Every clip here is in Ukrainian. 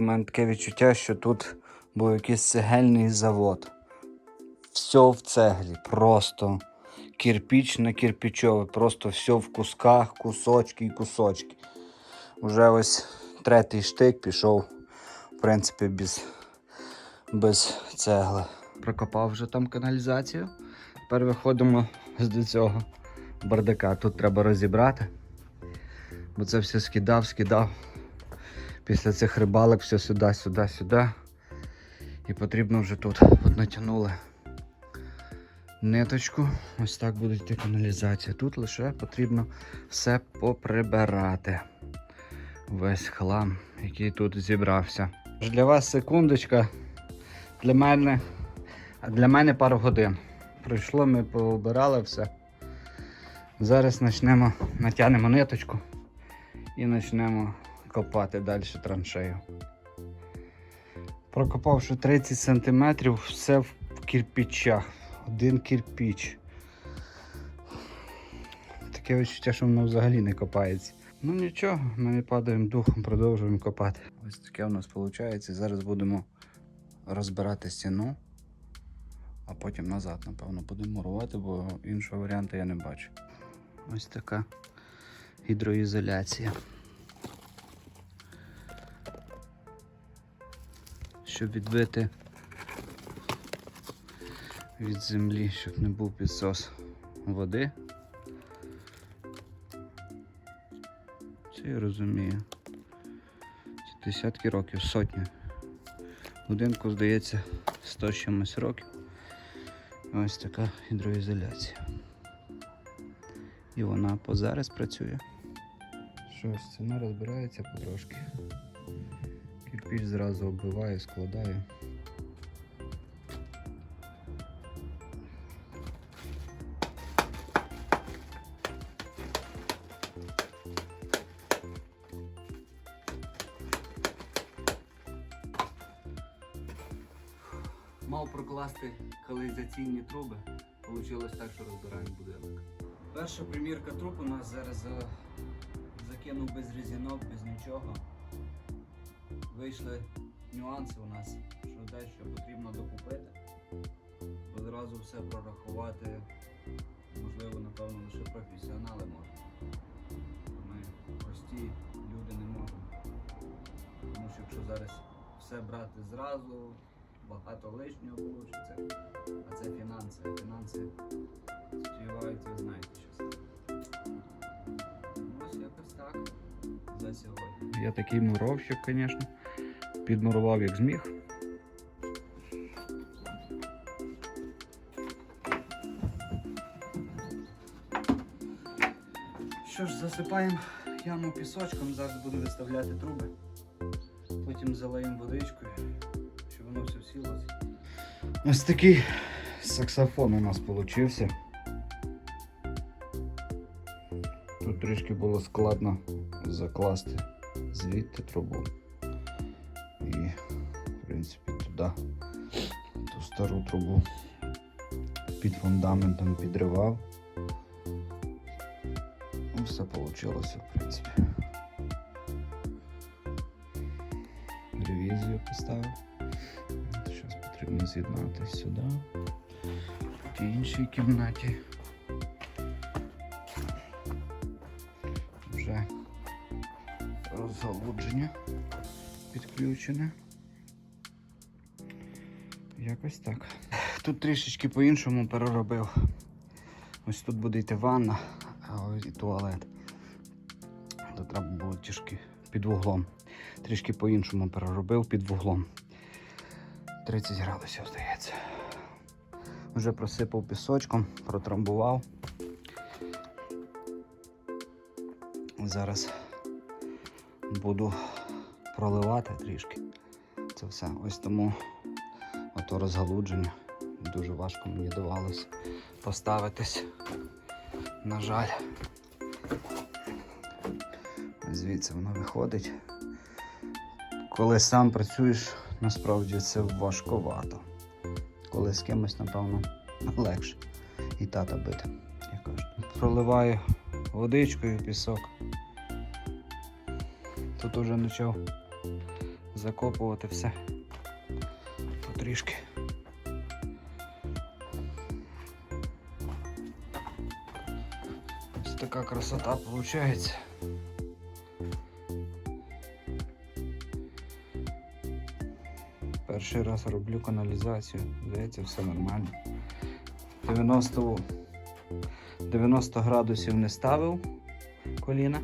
У мене таке відчуття, що тут був якийсь цегельний завод. Все в цеглі, просто кирпіч на кирпічове, просто все в кусках, кусочки і кусочки. Уже ось третій штик пішов, в принципі, без, без цегли. Прокопав вже там каналізацію. Тепер виходимо до цього бардака. Тут треба розібрати. Бо це все скидав, скидав. Після цих рибалок все сюди, сюди, сюди. І потрібно вже тут от натягнули ниточку. Ось так буде йти каналізація. Тут лише потрібно все поприбирати. Весь хлам, який тут зібрався. Для вас секундочка. Для мене, для мене пару годин. Пройшло, ми пообирали все. Зараз почнемо, натягнемо ниточку і почнемо копати далі траншею. Прокопавши 30 см, все в кирпичах. Один кирпіч. Таке відчуття, що воно взагалі не копається. Ну нічого, ми не падаємо духом, продовжуємо копати. Ось таке у нас виходить. Зараз будемо розбирати стіну, а потім назад, напевно, будемо мурувати, бо іншого варіанту я не бачу. Ось така гідроізоляція. Щоб відбити від землі, щоб не був підсос води. Це я розумію. Це десятки років, сотні. Будинку, здається, 100 чимось років. Ось така гідроізоляція. І вона по зараз працює. Що, стіна розбирається потрошки. Кирпіч зразу оббиває, складає. Мав прокласти каналізаційні труби. Получилось так, що розбираємо будинок. Перша примірка труб у нас зараз е, закинув без різінок, без нічого. Вийшли нюанси у нас, що дещо потрібно докупити. Одразу все прорахувати. Можливо, напевно, лише професіонали можуть. Ми прості люди не можемо. Тому що якщо зараз все брати зразу, багато лишнього вийде. А це фінанси. Фінанси співають, ви знаєте, що це. Ось якось так за сьогодні. Я такий муровщик, звісно. Підмурував як зміг. Що ж, засипаємо яму пісочком, зараз буду виставляти труби. Потім залиємо водичкою, щоб воно все сілося. Ось такий саксофон у нас получився. Тут трішки було складно закласти звідти трубу. Туди ту стару трубу під фундаментом підривав. Ну, все вийшло, в принципі. Ревізію поставив. Зараз потрібно з'єднати сюди. В іншій кімнаті. Вже розгалудження підключене. Якось так. Тут трішечки по-іншому переробив. Ось тут буде йти ванна, а ось і туалет. Тут треба було тішки під вуглом. Трішки по-іншому переробив під вуглом. 30 градусів здається. Вже просипав пісочком, протрамбував. Зараз буду проливати трішки. Це все. Ось тому ото розгалудження. Дуже важко мені давалось поставитись. На жаль. Звідси воно виходить. Коли сам працюєш, насправді це важковато. Коли з кимось, напевно, легше. І тата бити, як кажуть. Проливаю водичкою пісок. Тут уже почав закопувати все. Потрішки. Ось така красота виходить. Перший раз роблю каналізацію. Здається, все нормально. 90, 90 градусів не ставив коліна.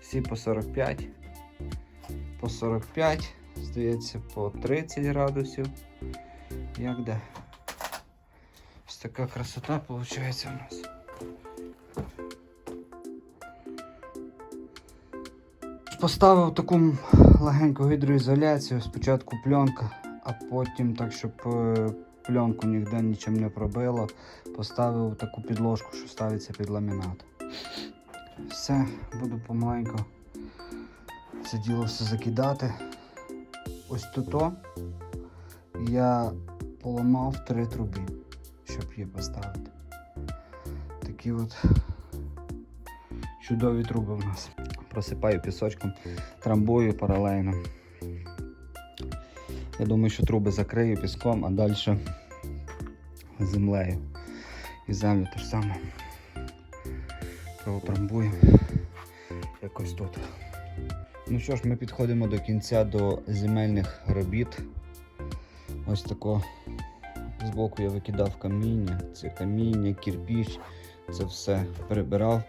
Всі по 45. По 45, здається, по 30 градусів. Як де? Ось така красота виходить у нас. Поставив таку легеньку гідроізоляцію, спочатку пленка, а потім так, щоб е, пленку ніде нічим не пробило, поставив таку підложку, що ставиться під ламінат. Все, буду помаленьку це діло все закидати. Ось тут я поламав три труби, щоб її поставити. Такі от чудові труби в нас. Просипаю пісочком, трамбую паралельно. Я думаю, що труби закрию піском, а далі землею. І землю те ж саме протрамбуємо якось тут. Ну що ж, ми підходимо до кінця до земельних робіт. Ось тако збоку я викидав каміння, це каміння, кірпіч, це все перебирав.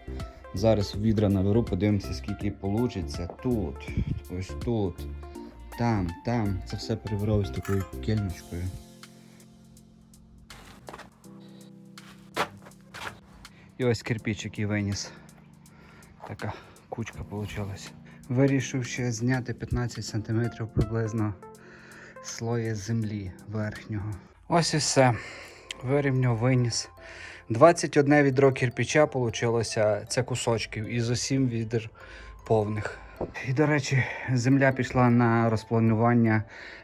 Зараз відра наберу, подивимося, скільки вийде. Тут, ось тут, там, там. Це все перебирав ось такою кельмочкою. І ось кирпич, який виніс. Така кучка вийшла. Вирішив ще зняти 15 см приблизно слоя землі верхнього. Ось і все. Вирівняв, виніс. 21 відро кирпича вийшло, це кусочків, із усім відер повних. І, до речі, земля пішла на розпланування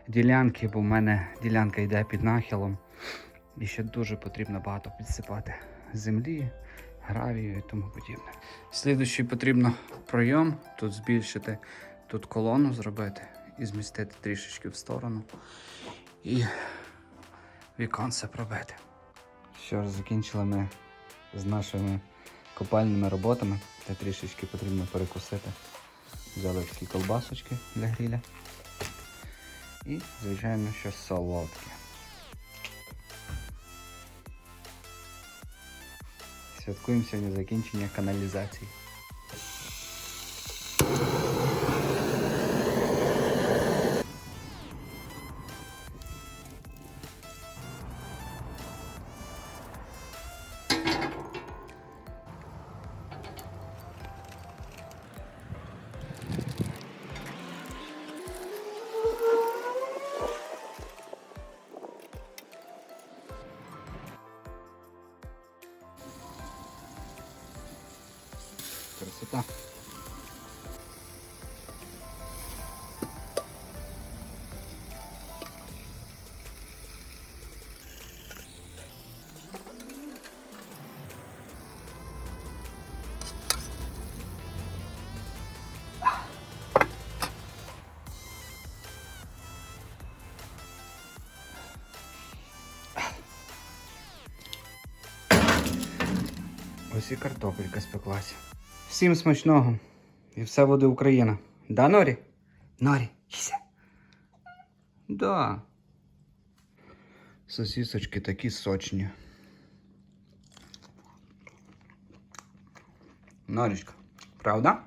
ділянки, бо в мене ділянка йде під нахилом. І ще дуже потрібно багато підсипати землі, гравію і тому подібне. Слідуючий потрібно пройом тут збільшити, тут колону зробити і змістити трішечки в сторону. І віконце пробити. Що ж, закінчили ми з нашими копальними роботами. Та трішечки потрібно перекусити. Взяли такі колбасочки для гріля. І, звичайно, що солодке. Святкуємо сьогодні закінчення каналізації. І картопелька спеклася. Всім смачного. І все буде Україна. Да, Норі? Норі, їся. Да. Сосісочки такі сочні. Норічка, правда?